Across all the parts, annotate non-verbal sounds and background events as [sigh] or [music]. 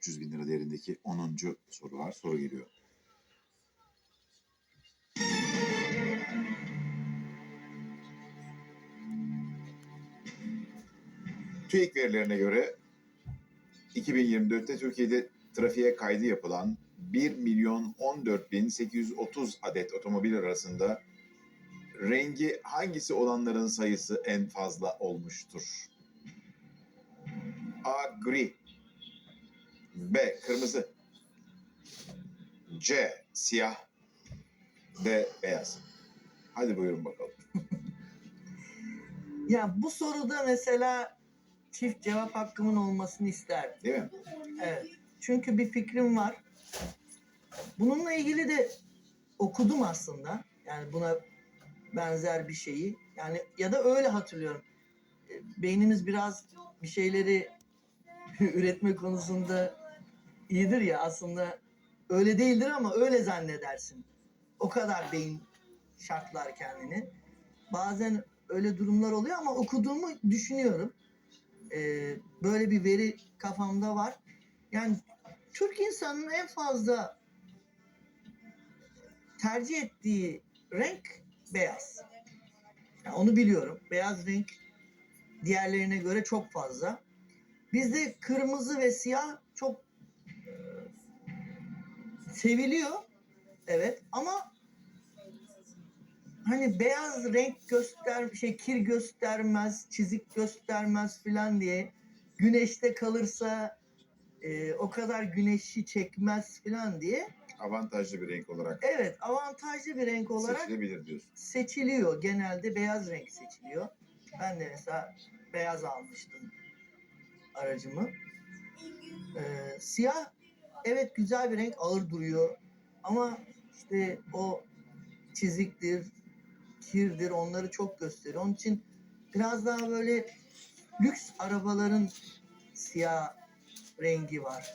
300 bin lira değerindeki 10. soru var. Soru geliyor. TÜİK verilerine göre 2024'te Türkiye'de trafiğe kaydı yapılan 1 milyon 14 bin 830 adet otomobil arasında rengi hangisi olanların sayısı en fazla olmuştur? A. Gri B. Kırmızı C. Siyah D. Beyaz Hadi buyurun bakalım. [laughs] Ya bu soruda mesela çift cevap hakkımın olmasını isterdim. Değil mi? Evet. Çünkü bir fikrim var. Bununla ilgili de okudum aslında. Yani buna benzer bir şeyi. Yani ya da öyle hatırlıyorum. E, Beynimiz biraz bir şeyleri [laughs] üretme konusunda iyidir ya aslında öyle değildir ama öyle zannedersin. O kadar beyin şartlar kendini. Bazen öyle durumlar oluyor ama okuduğumu düşünüyorum. Ee, böyle bir veri kafamda var. Yani Türk insanının en fazla tercih ettiği renk beyaz. Yani onu biliyorum. Beyaz renk diğerlerine göre çok fazla. Bizde kırmızı ve siyah çok seviliyor. Evet ama hani beyaz renk göster şey kir göstermez, çizik göstermez filan diye güneşte kalırsa e, o kadar güneşi çekmez filan diye. Avantajlı bir renk olarak Evet, avantajlı bir renk olarak seçilebilir diyorsun. seçiliyor. Genelde beyaz renk seçiliyor. Ben de mesela beyaz almıştım aracımı. Ee, siyah evet güzel bir renk ağır duruyor. Ama işte o çiziktir, kirdir onları çok gösteriyor. Onun için biraz daha böyle lüks arabaların siyah rengi var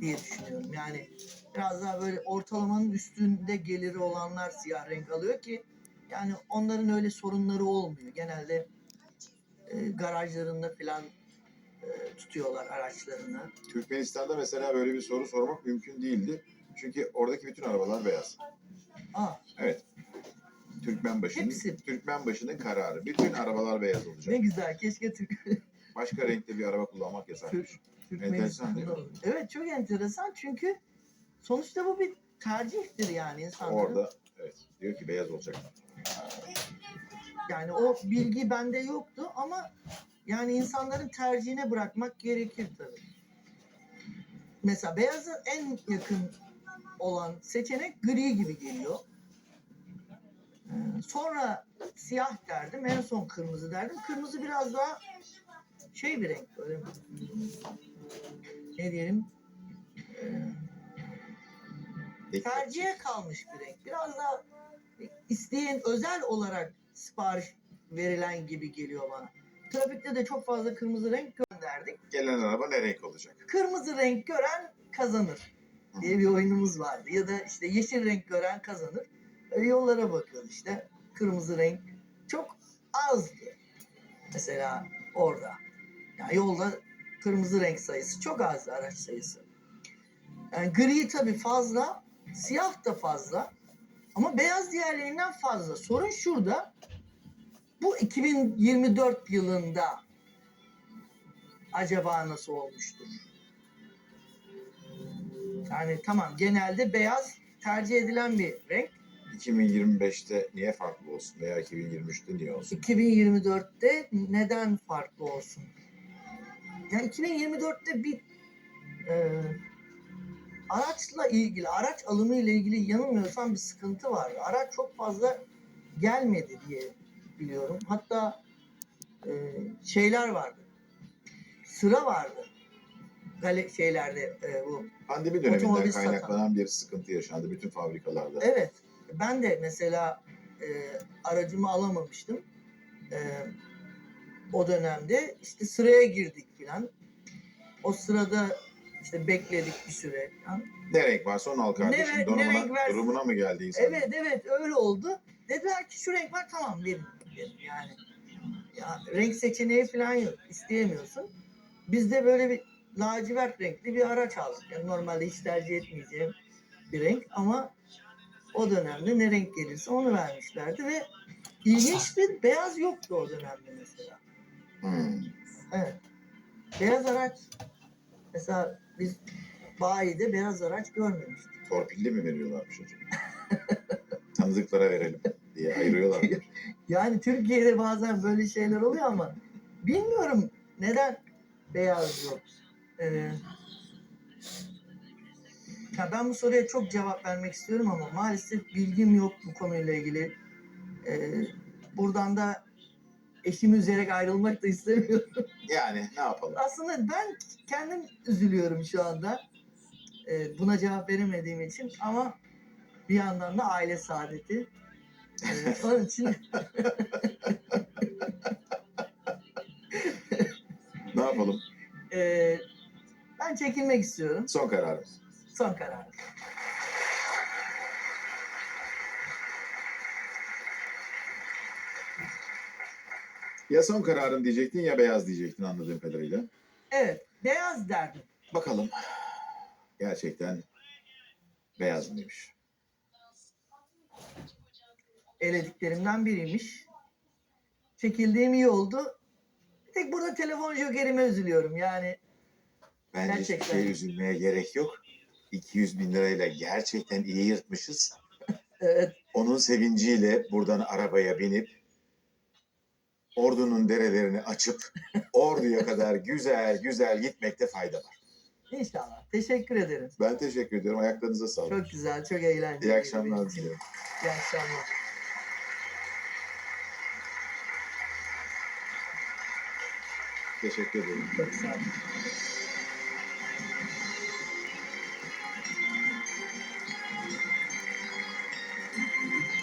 diye düşünüyorum. Yani biraz daha böyle ortalamanın üstünde geliri olanlar siyah renk alıyor ki yani onların öyle sorunları olmuyor. Genelde e, garajlarında falan tutuyorlar araçlarını. Türkmenistan'da mesela böyle bir soru sormak mümkün değildi. Çünkü oradaki bütün arabalar beyaz. Aa, Evet. Türkmenbaşı'nın Hepsi. Türkmenbaşı'nın kararı. Bütün arabalar beyaz olacak. ne güzel. Keşke Türk, [laughs] Başka renkte bir araba kullanmak yasakmış. Enteresan değil Türkmenistan'da mi? Evet çok enteresan çünkü sonuçta bu bir tercihtir yani insanların. Orada evet diyor ki beyaz olacak. Yani o bilgi bende yoktu ama yani insanların tercihine bırakmak gerekir tabii. Mesela beyaza en yakın olan seçenek gri gibi geliyor. Ee, Sonra siyah derdim, en son kırmızı derdim. Kırmızı biraz daha şey bir renk böyle ne diyelim tercihe kalmış bir renk. Biraz daha isteyen özel olarak sipariş verilen gibi geliyor bana. Trafikte de çok fazla kırmızı renk gönderdik. Gelen araba ne renk olacak? Kırmızı renk gören kazanır diye bir oyunumuz vardı. Ya da işte yeşil renk gören kazanır. Öyle yollara bakıyoruz işte. Kırmızı renk çok azdı. Mesela orada. Yani yolda kırmızı renk sayısı çok azdı araç sayısı. Yani gri tabii fazla, siyah da fazla ama beyaz diğerlerinden fazla. Sorun şurada. Bu 2024 yılında acaba nasıl olmuştur? Yani tamam genelde beyaz tercih edilen bir renk. 2025'te niye farklı olsun veya 2023'te niye olsun? 2024'te neden farklı olsun? Yani 2024'te bir e, araçla ilgili, araç alımı ile ilgili yanılmıyorsam bir sıkıntı vardı. Araç çok fazla gelmedi diye biliyorum. Hatta e, şeyler vardı. Sıra vardı. Gale şeylerde e, bu Pandemi döneminden kaynaklanan bir sıkıntı yaşandı bütün fabrikalarda. Evet. Ben de mesela e, aracımı alamamıştım. E, o dönemde işte sıraya girdik filan. O sırada işte bekledik bir süre falan. Ne renk varsa onu al kardeşim. Ne- ne Durumuna, renk durumuna mı geldi insan? Evet evet öyle oldu. Dediler ki şu renk var tamam verin. Yani. Ya, renk seçeneği falan yok. isteyemiyorsun. Bizde böyle bir lacivert renkli bir araç aldık. Yani normalde hiç tercih etmeyeceğim bir renk ama o dönemde ne renk gelirse onu vermişlerdi ve ilginçtir beyaz yoktu o dönemde mesela. Hmm. Evet. Beyaz araç mesela biz bayide beyaz araç görmemiştik. Torpilli mi veriyorlarmış hocam? [laughs] Tanıdıklara verelim diye ayırıyorlar. [laughs] Yani Türkiye'de bazen böyle şeyler oluyor ama bilmiyorum neden beyaz yok. Ee, ya ben bu soruya çok cevap vermek istiyorum ama maalesef bilgim yok bu konuyla ilgili. Ee, buradan da eşimi üzerek ayrılmak da istemiyorum. [laughs] Yani ne yapalım? Aslında ben kendim üzülüyorum şu anda. Ee, buna cevap veremediğim için ama bir yandan da aile saadeti. Onun için Ne yapalım? Ee, ben çekilmek istiyorum. Son kararım. Son karar. Ya son kararım diyecektin ya beyaz diyecektin anladığım kadarıyla. Evet, beyaz derdim. Bakalım. Gerçekten beyaz mıymış? Elediklerimden biriymiş. Çekildiğim iyi oldu. Bir tek burada telefon jokerime üzülüyorum. Yani Bence hiçbir Gerçekten. şey üzülmeye gerek yok. 200 bin lirayla gerçekten iyi yırtmışız. [laughs] evet, Onun sevinciyle buradan arabaya binip ordunun derelerini açıp [laughs] orduya kadar güzel güzel gitmekte fayda var. inşallah. Teşekkür ederim. Ben teşekkür ediyorum. Ayaklarınıza sağlık. Çok güzel, çok eğlenceli. İyi akşamlar diliyorum. İyi akşamlar. Teşekkür ederim. Çok sağ olun.